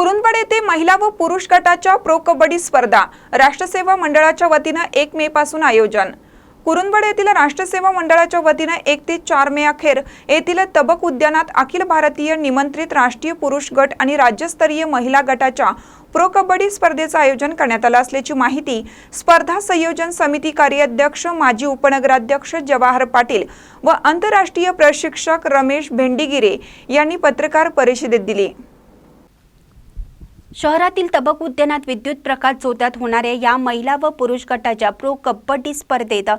कुरुंदवाड येथे महिला व पुरुष गटाच्या प्रो कबड्डी स्पर्धा राष्ट्रसेवा मंडळाच्या वतीनं एक मे पासून आयोजन. कुरुंदवाड येथील राष्ट्रसेवा मंडळाच्या वतीनं एक ते चार मे अखेर येथील तबक उद्यानात अखिल भारतीय निमंत्रित राष्ट्रीय पुरुष गट आणि राज्यस्तरीय महिला गटाच्या प्रो कबड्डी स्पर्धेचं आयोजन करण्यात आलं असल्याची माहिती स्पर्धा संयोजन समिती कार्याध्यक्ष माजी उपनगराध्यक्ष जवाहर पाटील व आंतरराष्ट्रीय प्रशिक्षक रमेश भेंडीगिरे यांनी पत्रकार परिषदेत दिली. शहरातील तबक उद्यानात विद्युत प्रकाश जोत्यात होणाऱ्या या महिला व पुरुष गटाच्या प्रो कबड्डी स्पर्धेत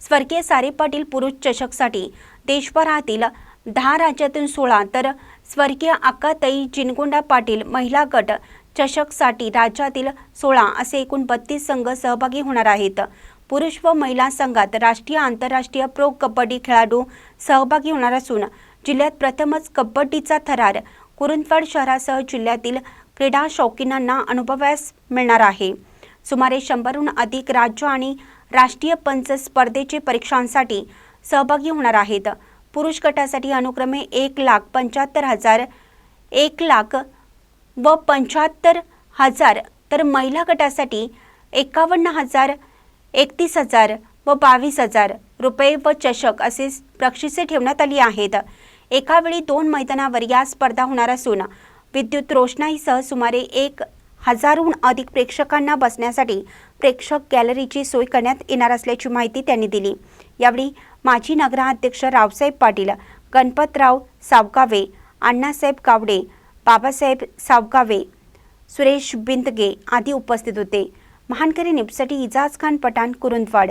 स्वर्गीय सारे पाटील पुरुष चषकसाठी देशभरातील दहा राज्यातून सोळा तर स्वर्गीय अक्काताई जिनगोंडा पाटील महिला गट चषकसाठी राज्यातील सोळा असे एकूण बत्तीस संघ सहभागी होणार आहेत. पुरुष व महिला संघात राष्ट्रीय आंतरराष्ट्रीय प्रो कबड्डी खेळाडू सहभागी होणार असून जिल्ह्यात प्रथमच कबड्डीचा थरार कुरुंदवाड शहरासह जिल्ह्यातील क्रीडा शौकीनांना अनुभवास मिळणार आहे. सुमारे शंभरहून अधिक राज्य आणि राष्ट्रीय पंच स्पर्धेचे परीक्षांसाठी सहभागी होणार आहेत. पुरुष गटासाठी अनुक्रमे एक लाख पंच्याहत्तर हजार एक लाख व पंच्याहत्तर हजार तर महिला गटासाठी एकावन्न हजार एकतीस हजार व बावीस हजार रुपये व चषक असे बक्षिसे ठेवण्यात आली आहेत. एकावेळी दोन मैदानावर या स्पर्धा होणार असून विद्युत रोषणाईसह सुमारे एक हजारहून अधिक प्रेक्षकांना बसण्यासाठी प्रेक्षक गॅलरीची सोय करण्यात येणार असल्याची माहिती त्यांनी दिली. यावेळी माजी नगराध्यक्ष रावसाहेब पाटील गणपतराव सावकावे अण्णासाहेब गावडे बाबासाहेब सावकावे सुरेश बिंदगे आदी उपस्थित होते. महानकरी निपसाठी इजाज खान पठाण कुरुंदवाड.